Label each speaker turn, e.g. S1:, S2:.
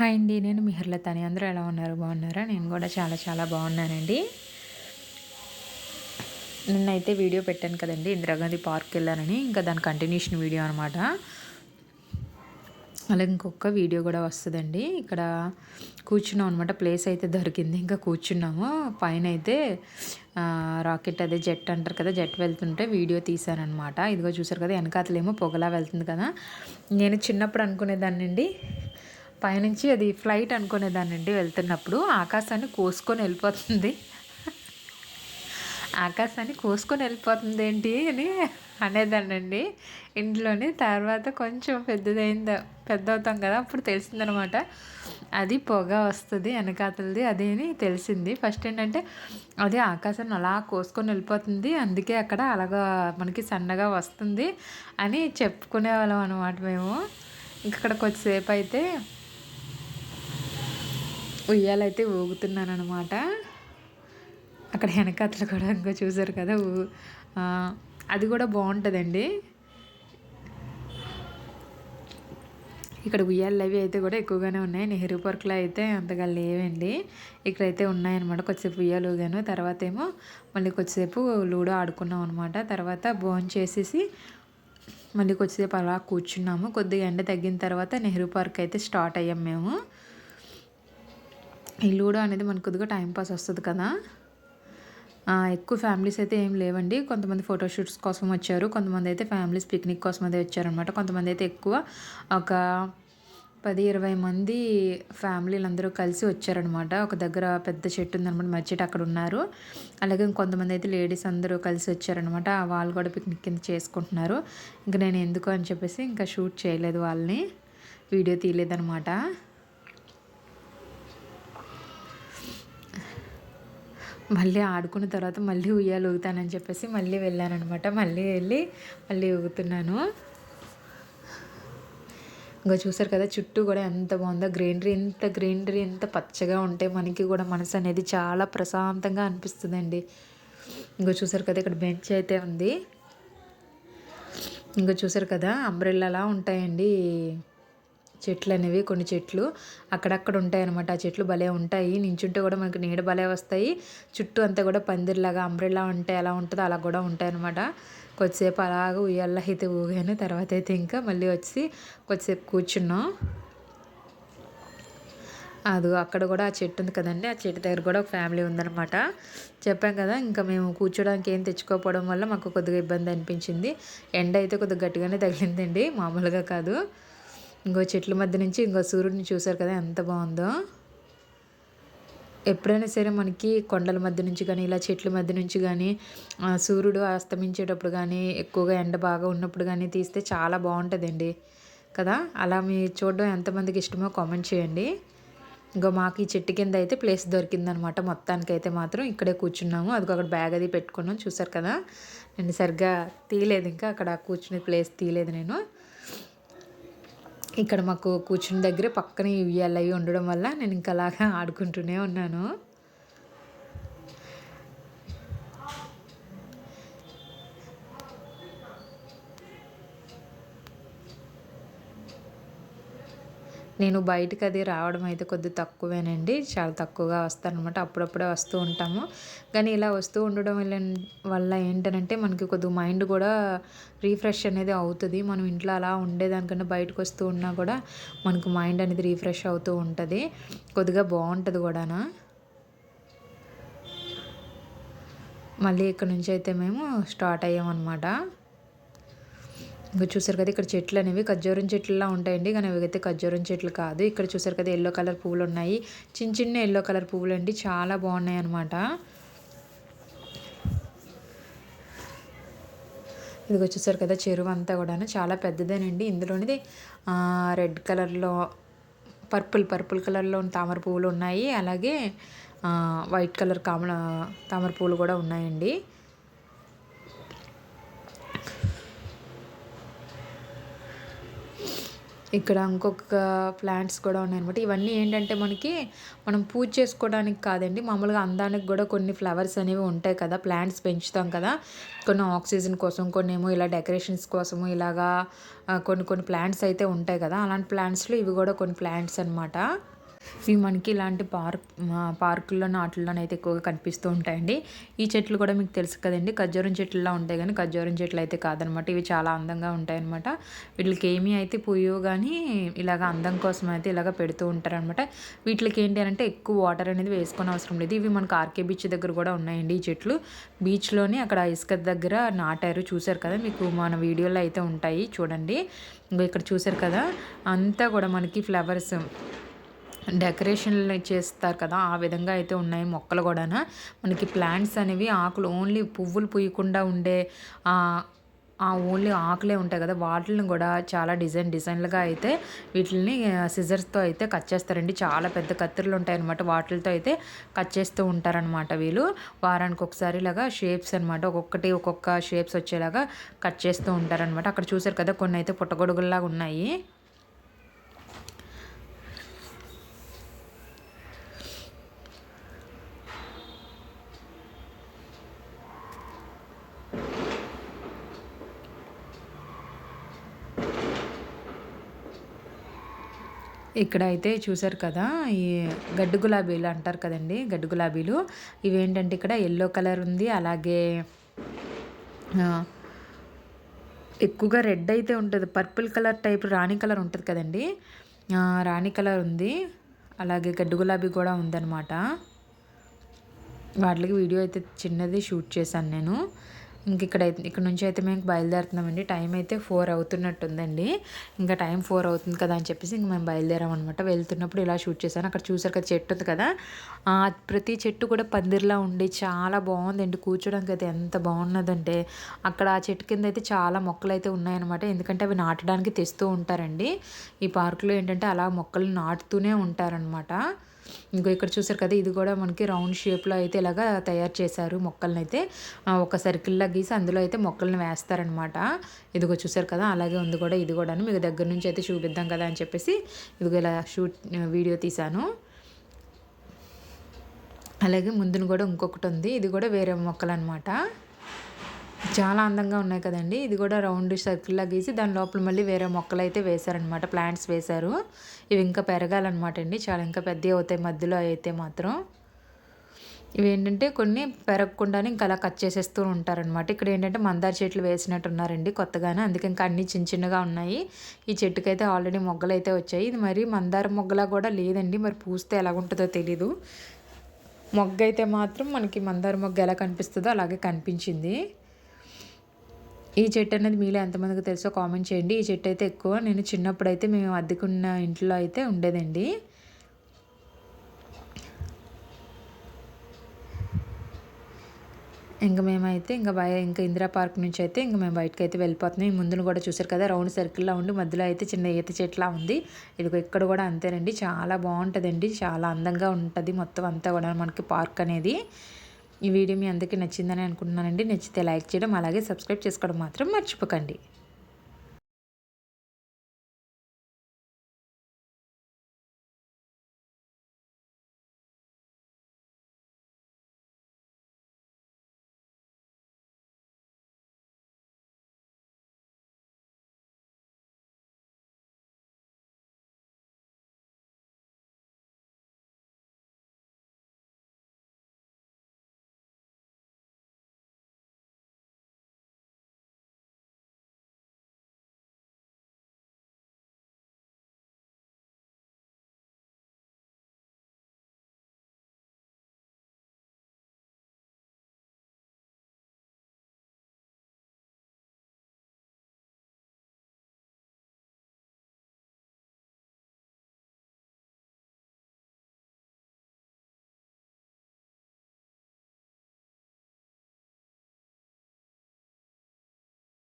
S1: Hi అండి నేను మిహర్లతని. అందరూ ఎలా ఉన్నారు? బాగున్నారా? నేను కూడా చాలా చాలా బాగున్నానండి. నిన్నైతే వీడియో పెట్టాను కదండి ఇందిరాగాంధీ పార్క్ వెళ్ళానని. ఇంకా దాని కంటిన్యూషన్ వీడియో అనమాట అలాగే ఇంకొక వీడియో కూడా వస్తుందండి. ఇక్కడ కూర్చున్నాం అనమాట ప్లేస్ అయితే దొరికింది. ఇంకా కూర్చున్నాము. పైన అయితే రాకెట్ అదే జెట్ అంటారు కదా జెట్ వెళ్తుంటే వీడియో తీశానమాట ఇదిగో చూసారు కదా వెనకాతలేమో పొగలా వెళ్తుంది కదా. నేను చిన్నప్పుడు అనుకునేదాన్ని అండి పైనుంచి అది ఫ్లైట్ అనుకునేదానండి వెళ్తున్నప్పుడు ఆకాశాన్ని కోసుకొని వెళ్ళిపోతుంది. ఆకాశాన్ని కోసుకొని వెళ్ళిపోతుంది ఏంటి అని అనేదానండి ఇంట్లోని తర్వాత కొంచెం పెద్దదైంది పెద్ద అవుతాం కదా అప్పుడు తెలిసిందనమాట. అది పొగ వస్తుంది వెనకాతలది అది అని తెలిసింది. ఫస్ట్ ఏంటంటే అది ఆకాశాన్ని అలా కోసుకొని వెళ్ళిపోతుంది. అందుకే అక్కడ అలాగా మనకి సన్నగా వస్తుంది అని చెప్పుకునే వాళ్ళం అనమాట మేము. ఇక్కడ వచ్చేసేపు అయితే ఉయ్యాలైతే ఊగుతున్నాను అనమాట అక్కడ వెనకాతలు కూడా ఇంకా చూసారు కదా అది కూడా బాగుంటుందండి. ఇక్కడ ఉయ్యాలు అవి అయితే కూడా ఎక్కువగానే ఉన్నాయి. నెహ్రూ పార్క్లో అయితే అంతగా లేవండి. ఇక్కడైతే ఉన్నాయన్నమాట కొద్దిసేపు ఉయ్యాలు ఊగాను. తర్వాత ఏమో మళ్ళీ కొద్దిసేపు లూడో ఆడుకున్నాం అనమాట తర్వాత బోన్ చేసేసి మళ్ళీ కొద్దిసేపు అలా కూర్చున్నాము. కొద్దిగా ఎండ తగ్గిన తర్వాత నెహ్రూ పార్క్ అయితే స్టార్ట్ అయ్యాం మేము. ఈ లూడో అనేది మనకు కొద్దిగా టైంపాస్ వస్తుంది కదా. ఎక్కువ ఫ్యామిలీస్ అయితే ఏం లేవండి. కొంతమంది ఫోటోషూట్స్ కోసం వచ్చారు కొంతమంది అయితే ఫ్యామిలీస్ పిక్నిక్ కోసం అదే వచ్చారనమాట కొంతమంది అయితే ఎక్కువ ఒక పది ఇరవై మంది ఫ్యామిలీలు అందరూ కలిసి వచ్చారనమాట ఒక దగ్గర పెద్ద చెట్టు ఉందనమాట మర్చెట్ అక్కడ ఉన్నారు. అలాగే కొంతమంది అయితే లేడీస్ అందరూ కలిసి వచ్చారనమాట వాళ్ళు కూడా పిక్నిక్ కింద చేసుకుంటున్నారు. ఇంకా నేను ఎందుకు అని చెప్పేసి ఇంకా షూట్ చేయలేదు వాళ్ళని. వీడియో తీయలేదనమాట మళ్ళీ ఆడుకున్న తర్వాత మళ్ళీ ఉయ్యాలు ఊగుతానని చెప్పేసి మళ్ళీ వెళ్ళానమాట మళ్ళీ వెళ్ళి మళ్ళీ ఊగుతున్నాను. ఇంకా చూసారు కదా చుట్టూ కూడా ఎంత బాగుందో గ్రీనరీ ఎంత గ్రీనరీ ఎంత పచ్చగా ఉంటే మనకి కూడా మనసు అనేది చాలా ప్రశాంతంగా అనిపిస్తుందండి. ఇంకో చూసారు కదా ఇక్కడ బెంచ్ అయితే ఉంది. ఇంకో చూసారు కదా అంబ్రెల్లాలా ఉంటాయండి. చెట్లు అనేవి కొన్ని చెట్లు అక్కడక్కడ ఉంటాయి అనమాట ఆ చెట్లు భలే ఉంటాయి. నించుంటే కూడా మనకి నీడ భలే వస్తాయి. చుట్టూ అంతా కూడా పందిరిలాగా అంబ్రెల్లా ఉంటే ఎలా ఉంటుందో. అలా కూడా ఉంటాయి అనమాట కొద్దిసేపు అలాగ ఉయ్యాల్లో అయితే ఊగాను. తర్వాత అయితే ఇంకా మళ్ళీ వచ్చి కొద్దిసేపు కూర్చున్నాం. అది అక్కడ కూడా ఆ చెట్టు ఉంది కదండి. ఆ చెట్టు దగ్గర కూడా ఒక ఫ్యామిలీ ఉందనమాట చెప్పాం కదా ఇంకా మేము కూర్చోడానికి ఏం తెచ్చుకోకపోవడం వల్ల మాకు కొద్దిగా ఇబ్బంది అనిపించింది. ఎండ అయితే కొద్దిగా గట్టిగానే తగిలిందండి. మామూలుగా కాదు. ఇంకో చెట్ల మధ్య నుంచి ఇంకో సూర్యుడిని చూశారు కదా ఎంత బాగుందో. ఎప్పుడైనా సరే మనకి కొండల మధ్య నుంచి కానీ ఇలా చెట్ల మధ్య నుంచి కానీ సూర్యుడు అస్తమించేటప్పుడు కానీ ఎక్కువగా ఎండ బాగా ఉన్నప్పుడు కానీ తీస్తే చాలా బాగుంటుందండి. కదా? అలా మీ చూడడం ఎంతమందికి ఇష్టమో కామెంట్ చేయండి. ఇంకా మాకు ఈ చెట్టు కింద అయితే ప్లేస్ దొరికిందనమాట. మొత్తానికి అయితే మాత్రం ఇక్కడే కూర్చున్నాము. అది అక్కడ బ్యాగ్ అది పెట్టుకున్నాం. చూసారు కదా? నేను సరిగ్గా తీయలేదు ఇంకా. అక్కడ కూర్చునే ప్లేస్ తీయలేదు నేను. ఇక్కడ మాకు కూర్చుని దగ్గర పక్కనే ఉయ్యాలు అవి ఉండడం వల్ల నేను ఇంకా అలాగా ఆడుకుంటూనే ఉన్నాను. నేను బయటకు అది రావడం అయితే కొద్ది తక్కువేనండి. చాలా తక్కువగా వస్తానమాట అప్పుడప్పుడే వస్తూ ఉంటాము. కానీ ఇలా వస్తూ ఉండడం వల్ల వల్ల ఏంటంటే మనకి కొద్దిగా మైండ్ కూడా రీఫ్రెష్ అనేది అవుతుంది. మనం ఇంట్లో అలా ఉండేదానికన్నా బయటకు వస్తూ ఉన్నా కూడా మనకు మైండ్ అనేది రీఫ్రెష్ అవుతూ ఉంటుంది. కొద్దిగా బాగుంటుంది కూడానా? మళ్ళీ ఇక్కడ నుంచి అయితే మేము స్టార్ట్ అయ్యామన్నమాట. ఇంకా చూసారు కదా ఇక్కడ చెట్లు అనేవి ఖర్జూరం చెట్లులా ఉంటాయండి. కానీ అవి అయితే ఖర్జూరం చెట్లు కాదు. ఇక్కడ చూసారు కదా ఎల్లో కలర్ పువ్వులు ఉన్నాయి. చిన్న చిన్న ఎల్లో కలర్ పువ్వులు అండి. చాలా బాగున్నాయి అనమాట ఇదిగో చూసారు కదా చెరువు అంతా కూడా చాలా పెద్దదేనండి. ఇందులోనిది రెడ్ కలర్లో పర్పుల్ పర్పుల్ కలర్లో తామర పువ్వులు ఉన్నాయి. అలాగే వైట్ కలర్ కామల తామర పువ్వులు కూడా ఉన్నాయండి. ఇక్కడ ఇంకొక ప్లాంట్స్ కూడా ఉన్నాయన్నమాట. ఇవన్నీ ఏంటంటే మనకి మనం పూజ చేసుకోవడానికి కాదండి మామూలుగా అందానికి కూడా కొన్ని ఫ్లవర్స్ అనేవి ఉంటాయి కదా ప్లాంట్స్ పెంచుతాం కదా. కొన్ని ఆక్సిజన్ కోసం కొన్ని ఏమో ఇలా డెకరేషన్స్ కోసము ఇలాగా కొన్ని కొన్ని ప్లాంట్స్ అయితే ఉంటాయి కదా. అలాంటి ప్లాంట్స్లో ఇవి కూడా కొన్ని ప్లాంట్స్ అనమాట ఇవి మనకి ఇలాంటి పార్క్ పార్కుల్లో అయితే ఎక్కువగా కనిపిస్తూ ఉంటాయండి. ఈ చెట్లు కూడా మీకు తెలుసు కదండి. ఖర్జూరం చెట్లులా ఉంటాయి కానీ ఖర్జూరం చెట్లు అయితే కాదనమాట. ఇవి చాలా అందంగా ఉంటాయి అనమాట వీటికి ఏమీ అయితే పూయో కానీ ఇలాగ అందం కోసం అయితే ఇలాగ పెడుతూ ఉంటారనమాట. వీటికి ఏంటి అంటే ఎక్కువ వాటర్ అనేది వేసుకొని అవసరం లేదు. ఇవి మనకు ఆర్కే బీచ్ దగ్గర కూడా ఉన్నాయండి ఈ చెట్లు. బీచ్లోనే అక్కడ ఇసుక దగ్గర నాటారు. చూసారు కదా మీకు మన వీడియోలో అయితే ఉంటాయి. చూడండి. ఇక్కడ చూసారు కదా. అంతా కూడా మనకి ఫ్లవర్స్. డెకరేషన్లు చేస్తారు కదా ఆ విధంగా అయితే ఉన్నాయి మొక్కలు కూడా మనకి ప్లాంట్స్ అనేవి ఆకులు ఓన్లీ పువ్వులు పూయకుండా ఉండే ఆ ఓన్లీ ఆకులే ఉంటాయి కదా వాటిని కూడా చాలా డిజైన్ డిజైన్లుగా అయితే వీటిని సిజర్స్తో అయితే కట్ చేస్తారండి. చాలా పెద్ద కత్తిరలు ఉంటాయన్నమాట వాటితో అయితే కట్ చేస్తూ ఉంటారనమాట వీళ్ళు. వారానికి ఒకసారి ఇలాగా షేప్స్ అనమాట ఒక్కొక్కటి ఒక్కొక్క షేప్స్ వచ్చేలాగా కట్ చేస్తూ ఉంటారనమాట అక్కడ చూసారు కదా కొన్ని అయితే పుట్టగొడుగుల్లాగా ఉన్నాయి. ఇక్కడ అయితే చూసారు కదా ఈ గడ్డు గులాబీలు అంటారు కదండి గడ్డు గులాబీలు. ఇవేంటంటే ఇక్కడ ఎల్లో కలర్ ఉంది అలాగే ఎక్కువగా రెడ్ అయితే ఉంటుంది. పర్పుల్ కలర్ టైప్ రాణి కలర్ ఉంటుంది కదండి. రాణి కలర్ ఉంది. అలాగే గడ్డు గులాబీ కూడా ఉందన్నమాట. వాటికి వీడియో అయితే చిన్నది షూట్ చేశాను నేను. ఇంక ఇక్కడ ఇక్కడ నుంచి అయితే మేము బయలుదేరుతున్నామండి. టైం అయితే ఫోర్ అవుతున్నట్టుందండి. ఇంకా టైం ఫోర్ అవుతుంది కదా అని చెప్పేసి ఇంక మేము బయలుదేరాం అనమాట వెళ్తున్నప్పుడు ఇలా షూట్ చేశాను. అక్కడ చూసారు కదా చెట్టు ఉంది కదా. ప్రతి చెట్టు కూడా పందిరిలా ఉండి చాలా బాగుందండి. కూర్చోడానికి అయితే ఎంత బాగున్నదంటే. అక్కడ ఆ చెట్టు కింద అయితే చాలా మొక్కలు అయితే ఉన్నాయన్నమాట. ఎందుకంటే అవి నాటడానికి తెస్తూ ఉంటారండి. ఈ పార్కులో ఏంటంటే అలా మొక్కలు నాటుతూనే ఉంటారనమాట ఇంకో ఇక్కడ చూసారు కదా ఇది కూడా మనకి రౌండ్ షేప్లో అయితే ఇలాగా తయారు చేశారు మొక్కలను అయితే ఒక సర్కిల్లా గీసి అందులో అయితే మొక్కలను వేస్తారనమాట ఇదిగో చూసారు కదా అలాగే ఉంది కూడా ఇది కూడా మీకు దగ్గర నుంచి అయితే చూపిద్దాం కదా అని చెప్పేసి ఇదిగో ఇలా షూట్ వీడియో తీశాను. అలాగే ముందును కూడా ఇంకొకటి ఉంది. ఇది కూడా వేరే మొక్కలు అనమాట చాలా అందంగా ఉన్నాయి కదండి. ఇది కూడా రౌండ్ సర్కిల్లా గీసి దాని లోపల మళ్ళీ వేరే మొక్కలు అయితే వేశారనమాట ప్లాంట్స్ వేశారు. ఇవి ఇంకా పెరగాలన్నమాట అండి. చాలా ఇంకా పెద్దవి అవుతాయి. మధ్యలో అయితే మాత్రం ఇవి ఏంటంటే కొన్ని పెరగకుండానే ఇంకా అలా కట్ చేసేస్తూ ఉంటారనమాట ఇక్కడ ఏంటంటే మందార చెట్లు వేసినట్టు ఉన్నారండి కొత్తగానే. అందుకే ఇంకా అన్ని చిన్న చిన్నగా ఉన్నాయి. ఈ చెట్టుకైతే ఆల్రెడీ మొగ్గలు అయితే వచ్చాయి. ఇది మరి మందార మొగ్గలా కూడా లేదండి. మరి పూస్తే ఎలాగుంటుందో తెలీదు. మొగ్గ అయితే మాత్రం మనకి మందార మొగ్గ ఎలా కనిపిస్తుందో అలాగే కనిపించింది. ఈ చెట్టు అనేది మీలో ఎంతమందికి తెలుసో కామెంట్ చేయండి. ఈ చెట్టు అయితే ఎక్కువ. నేను చిన్నప్పుడు అయితే మేము అద్దెకున్న ఇంట్లో అయితే ఉండేదండి. ఇంకా మేమైతే ఇంకా బయ ఇంకా ఇందిరా పార్క్ నుంచి అయితే ఇంకా మేము బయటకు అయితే వెళ్ళిపోతున్నాం. ఈ ముందును కూడా చూసారు కదా రౌండ్ సర్కిల్లా ఉండి మధ్యలో అయితే చిన్న ఈత చెట్లా ఉంది. ఇది ఇక్కడ కూడా అంతేనండి. చాలా బాగుంటుందండి. చాలా అందంగా ఉంటుంది మొత్తం అంతా కూడా మనకి పార్క్ అనేది. ఈ వీడియో మీ అందరికీ నచ్చిందని అనుకుంటున్నానండి. నచ్చితే లైక్ చేయడం అలాగే సబ్స్క్రైబ్ చేసుకోవడం మాత్రం మర్చిపోకండి.